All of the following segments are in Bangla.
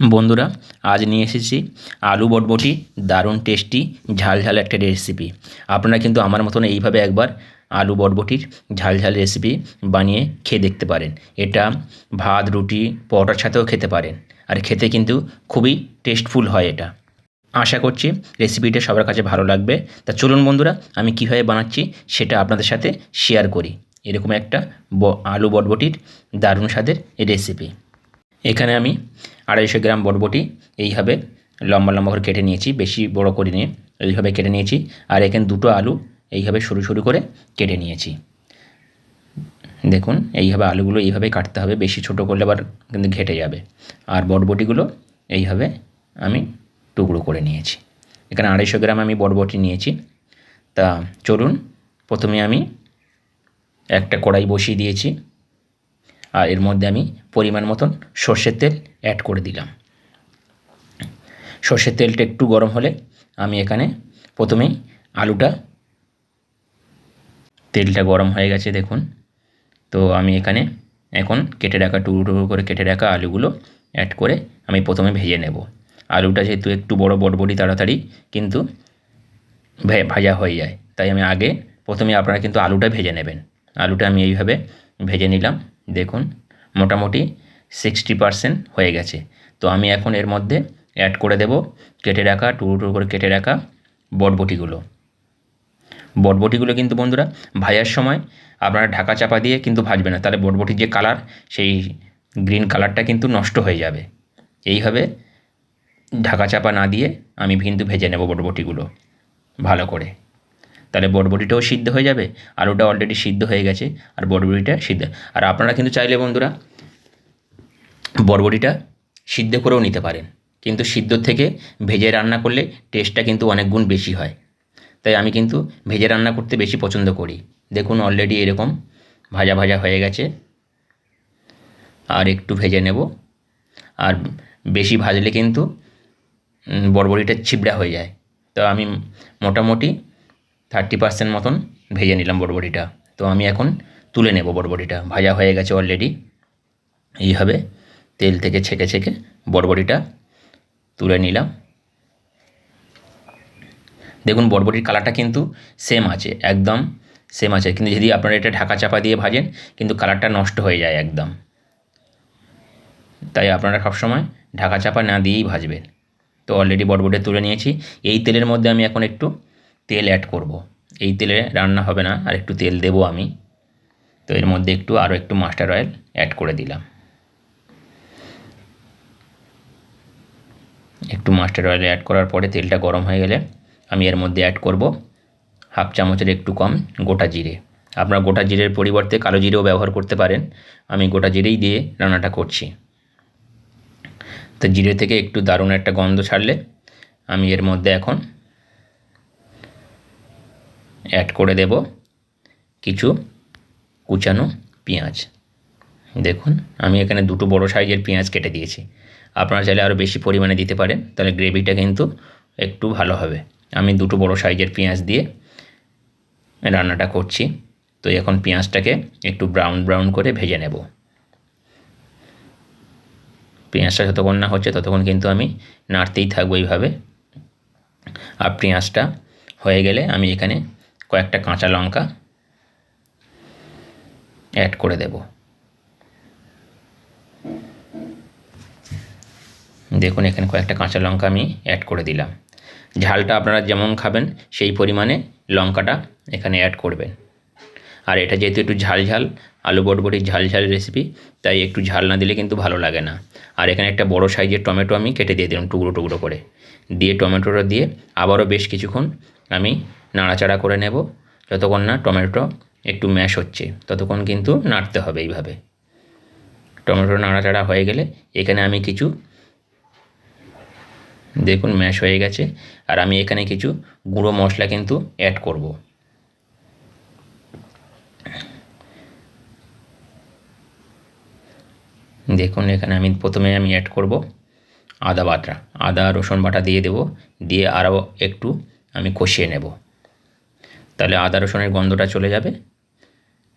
বন্ধুরা, আজ নিয়ে এসেছি আলু বটবটি, দারুণ টেস্টি ঝাল ঝাল একটা রেসিপি আপনারা কিন্তু আমার মতন এইভাবে একবার আলু বটবটির ঝাল ঝাল রেসিপি বানিয়ে খেয়ে দেখতে পারেন। এটা ভাত, রুটি, পরোটার সাথেও খেতে পারেন আর খেতে কিন্তু খুবই টেস্টফুল হয় এটা। আশা করছি রেসিপিটা সবার কাছে ভালো লাগবে। তা চলুন বন্ধুরা, আমি কীভাবে বানাচ্ছি সেটা আপনাদের সাথে শেয়ার করি। এরকম একটা আলু বটবটির দারুণ স্বাদের রেসিপি এখানে আমি আড়াইশো গ্রাম বরবটি এইভাবে লম্বা লম্বা করে কেটে নিয়েছি, বেশি বড় করে নিয়ে এইভাবে কেটে নিয়েছি আর এখানে দুটো আলু এইভাবে সরু সরু করে কেটে নিয়েছি। দেখুন, এইভাবে আলুগুলো এইভাবে কাটতে হবে, বেশি ছোট করলে আবার কিন্তু ঘেটে যাবে। আর বরবটিগুলো এইভাবে আমি টুকরো করে নিয়েছি। এখানে আড়াইশো গ্রাম আমি বরবটি নিয়েছি। তা চলুন, প্রথমে আমি একটা কড়াই বসিয়ে দিয়েছি। আর এর মধ্যে আমি পরিমাণ মতন সর্ষের তেল অ্যাড করে দিলাম। সর্ষের তেলটা একটু গরম হলে আমি এখানে প্রথমেই আলুটা, তেলটা গরম হয়ে গেছে দেখুন। তো আমি এখানে এখন কেটে রাখা, টুকরো টুকরো করে কেটে রাখা আলুগুলো অ্যাড করে আমি প্রথমে ভেজে নেব। আলুটা যেহেতু একটু বড় বড়বড়ি তাড়াতাড়ি কিন্তু ভাজা হয়ে যায়। তাই আমি আগে প্রথমে আপনারা কিন্তু আলুটা ভেজে নেবেন। আলুটা আমি এইভাবে ভেজে নিলাম। দেখুন, মোটামুটি সিক্সটি পারসেন্ট হয়ে গেছে। তো আমি এখন এর মধ্যে অ্যাড করে দেব, কেটে রাখা টুকরো টুকরো করে কেটে রাখা বটবটিগুলো। বটবটিগুলো কিন্তু বন্ধুরা ভাজার সময় আপনারা ঢাকা চাপা দিয়ে কিন্তু ভাজবে না। তাহলে বটবটির যে কালার সেই গ্রিন কালারটা কিন্তু নষ্ট হয়ে যাবে। এইভাবে ঢাকা চাপা না দিয়ে আমি কিন্তু ভেজে নেব বটবটিগুলো ভালো করে। তাহলে বটবটিটাও সিদ্ধ হয়ে যাবে আলুটা অলরেডি সিদ্ধ হয়ে গেছে আর বটবটিটা সিদ্ধ। আর আপনারা কিন্তু চাইলে বন্ধুরা বটবটিটা সিদ্ধ করেও নিতে পারেন। কিন্তু সিদ্ধ থেকে ভেজে রান্না করলে টেস্টটা কিন্তু অনেক গুণ বেশি হয়। তাই আমি কিন্তু ভেজে রান্না করতে বেশি পছন্দ করি। দেখুন অলরেডি এরকম ভাজা ভাজা হয়ে গেছে। আর একটু ভেজে নেব। আর বেশি ভাজলে কিন্তু বড়বড়িটা ছিবড়া হয়ে যায়। তো আমি মোটামুটি থার্টি পার্সেন্ট মতন ভেজে নিলাম বড়বড়িটা তো আমি এখন তুলে নেব বড়বড়িটা ভাজা হয়ে গেছে অলরেডি এইভাবে তেল থেকে ছেঁকে ছেঁকে বড়বড়িটা তুলে নিলাম। দেখুন বড়বড়ির কালারটা কিন্তু সেম আছে, একদম সেম আছে। কিন্তু যদি আপনারা এটা ঢাকা চাপা দিয়ে ভাজেন, কিন্তু কালারটা নষ্ট হয়ে যায় একদম। তাই আপনারা সবসময় ঢাকা চাপা না দিয়েই ভাজবেন। তো অলরেডি বটবটে তুলে নিয়েছি। এই তেলের মধ্যে আমি এখন একটু তেল অ্যাড করব। এই তেলে রান্না হবে না, আর একটু তেল দেবো আমি। তো এর মধ্যে একটু আরও একটু মাস্টার অয়েল অ্যাড করে দিলাম। একটু মাস্টার অয়েল অ্যাড করার পরে তেলটা গরম হয়ে গেলে আমি এর মধ্যে অ্যাড করব হাফ চামচের একটু কম গোটা জিরে। আপনার গোটা জিরের পরিবর্তে কালো জিরেও ব্যবহার করতে পারেন। আমি গোটা জিরেই দিয়ে রান্নাটা করছি। তো জিরে থেকে একটু দারুণ একটা গন্ধ ছাড়লে আমি এর মধ্যে এখন অ্যাড করে দেব কিছু কুচানো পেঁয়াজ। দেখুন, আমি এখানে দুটো বড় সাইজের পেঁয়াজ কেটে দিয়েছি। আপনারা চাইলে আরও বেশি পরিমাণে দিতে পারেন, তাহলে গ্রেভিটা কিন্তু একটু ভালো হবে। আমি দুটো বড় সাইজের পেঁয়াজ দিয়ে রান্নাটা করছি। তো এখন পেঁয়াজটাকে একটু ব্রাউন ব্রাউন করে ভেজে নেব। পেঁয়াজটা যতক্ষণ না হচ্ছে ততক্ষণ কিন্তু আমি নাড়তেই থাকব এইভাবে। আর পেঁয়াজটা হয়ে গেলে আমি এখানে কয়েকটা কাঁচা লঙ্কা অ্যাড করে দেব। দেখুন, এখানে কয়েকটা কাঁচা লঙ্কা আমি অ্যাড করে দিলাম। ঝালটা আপনারা যেমন খাবেন, সেই পরিমাণে লঙ্কাটা এখানে অ্যাড করবেন। আর এটা যেহেতু একটু ঝাল ঝাল, আলু বটবটির ঝাল ঝাল রেসিপি তাই একটু ঝাল না দিলে কিন্তু ভালো লাগে না। আর এখানে একটা বড় সাইজের টমেটো আমি কেটে দিয়ে দিলাম টুকরো টুকরো করে। দিয়ে টমেটোটা দিয়ে আবারও বেশ কিছুক্ষণ আমি নাড়াচাড়া করে নেব। যতক্ষণ না টমেটো একটু ম্যাশ হচ্ছে, ততক্ষণ কিন্তু নাড়তে হবে এইভাবে। টমেটো নাড়াচাড়া হয়ে গেলে এখানে আমি কিছু, দেখুন ম্যাশ হয়ে গেছে, আর আমি এখানে কিছু গুঁড়ো মশলা কিন্তু অ্যাড করব। দেখুন এখানে আমি প্রথমে আমি অ্যাড করব আদা বাটা। আদা রসুন বাটা দিয়ে দেব, দিয়ে আরও একটু আমি কষিয়ে নেব। তাহলে আদা রসুনের গন্ধটা চলে যাবে।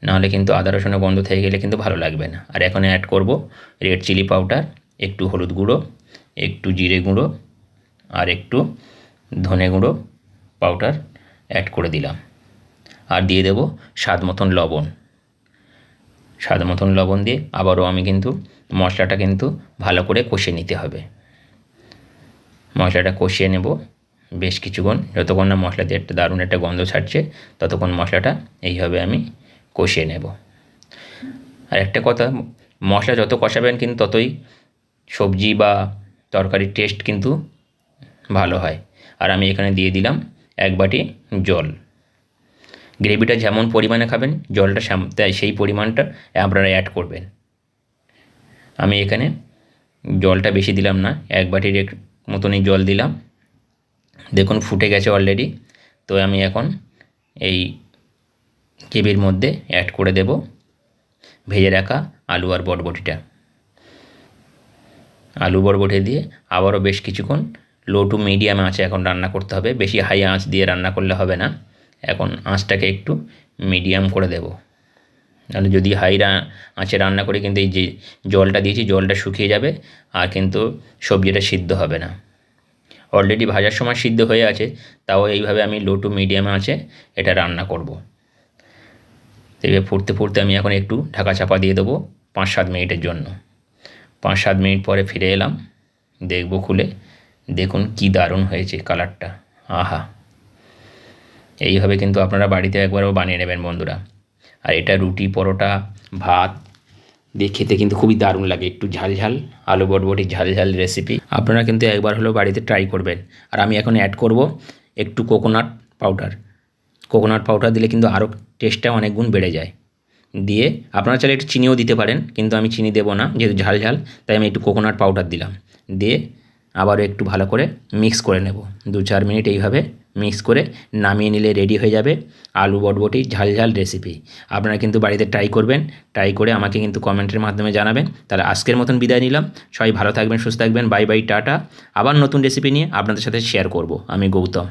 নাহলে কিন্তু আদা রসুনের গন্ধ থেকে গেলে কিন্তু ভালো লাগবে না। আর এখন অ্যাড করব রেড চিলি পাউডার একটু হলুদ গুঁড়ো, একটু জিরে গুঁড়ো, আর একটু ধনে গুঁড়ো পাউডার অ্যাড করে দিলাম। আর দিয়ে দেবো স্বাদ মতন লবণ। স্বাদ মতন লবণ দিয়ে আবারও আমি কিন্তু মশলাটা কিন্তু ভালো করে কষিয়ে নিতে হবে। মশলাটা কষিয়ে নেব। বেশ কিছুক্ষণ। যতক্ষণ না মশলা দিয়ে একটা দারুণ একটা গন্ধ ছাড়ছে, ততক্ষণ মশলাটা এইভাবে আমি কষিয়ে নেব। আর একটা কথা, মশলা যত কষাবেন কিন্তু ততই সবজি বা তরকারির টেস্ট কিন্তু ভালো হয়। আর আমি এখানে দিয়ে দিলাম এক বাটি জল। গ্রেভিটা যেমন পরিমাণে খাবেন, জলটা তাই সেই পরিমাণটা আপনারা অ্যাড করবেন। আমি এখানে জলটা বেশি দিলাম না, এক বাটির মতনই জল দিলাম। দেখুন ফুটে গেছে অলরেডি তো আমি এখন এই কেবির মধ্যে অ্যাড করে দেব। ভেজে রাখা আলু আর বটবটিটা। আলু, বটবটি দিয়ে আবারও বেশ কিছুক্ষণ লো টু মিডিয়াম আঁচে এখন রান্না করতে হবে। বেশি হাই আঁচ দিয়ে রান্না করলে হবে না। এখন আঁচটাকে একটু মিডিয়াম করে দেব। নাহলে যদি হাই আঁচে রান্না করে কিন্তু এই যে জলটা দিয়েছি, জলটা শুকিয়ে যাবে আর কিন্তু সবজিটা সিদ্ধ হবে না। অলরেডি ভাজার সময় সিদ্ধ হয়ে আছে, তাও এইভাবে আমি লো টু মিডিয়াম আছে, এটা রান্না করব। তো এবার ফুটতে ফুটতে আমি এখন একটু ঢাকা চাপা দিয়ে দেবো পাঁচ সাত মিনিটের জন্য। পাঁচ সাত মিনিট পরে ফিরে এলাম, দেখব খুলে, দেখুন কি দারুণ হয়েছে কালারটা, আহা। এইভাবে কিন্তু আপনারা বাড়িতে একবারও বানিয়ে নেবেন বন্ধুরা। আর এটা রুটি, পরোটা, ভাত দিয়ে খেতে কিন্তু খুবই দারুণ লাগে। একটু ঝাল ঝাল, আলু বটবটির ঝাল ঝাল রেসিপি আপনারা কিন্তু একবার হলেও বাড়িতে ট্রাই করবেন। আর আমি এখন অ্যাড করব একটু কোকোনাট পাউডার কোকোনাট পাউডার দিলে কিন্তু আরও টেস্টটা অনেক গুণ বেড়ে যায়। দিয়ে আপনারা চাইলে একটু চিনিও দিতে পারেন, কিন্তু আমি চিনি দেবো না, যেহেতু ঝাল ঝাল, তাই আমি একটু কোকোনাট পাউডার দিলাম। দিয়ে আবারও একটু ভালো করে মিক্স করে নেব। দু চার মিনিট এইভাবে মিক্স করে নামিয়ে নিলে রেডি হয়ে যাবে আলু বটবটি ঝাল ঝাল রেসিপি আপনারা কিন্তু বাড়িতে ট্রাই করবেন ট্রাই করে আমাকে কিন্তু কমেন্টের মাধ্যমে জানাবেন। তাহলে আজকের মতন বিদায় নিলাম। সবাই ভালো থাকবেন, সুস্থ থাকবেন। Bye bye, tata. আবার নতুন রেসিপি নিয়ে আপনাদের সাথে শেয়ার করব। আমি গৌতম।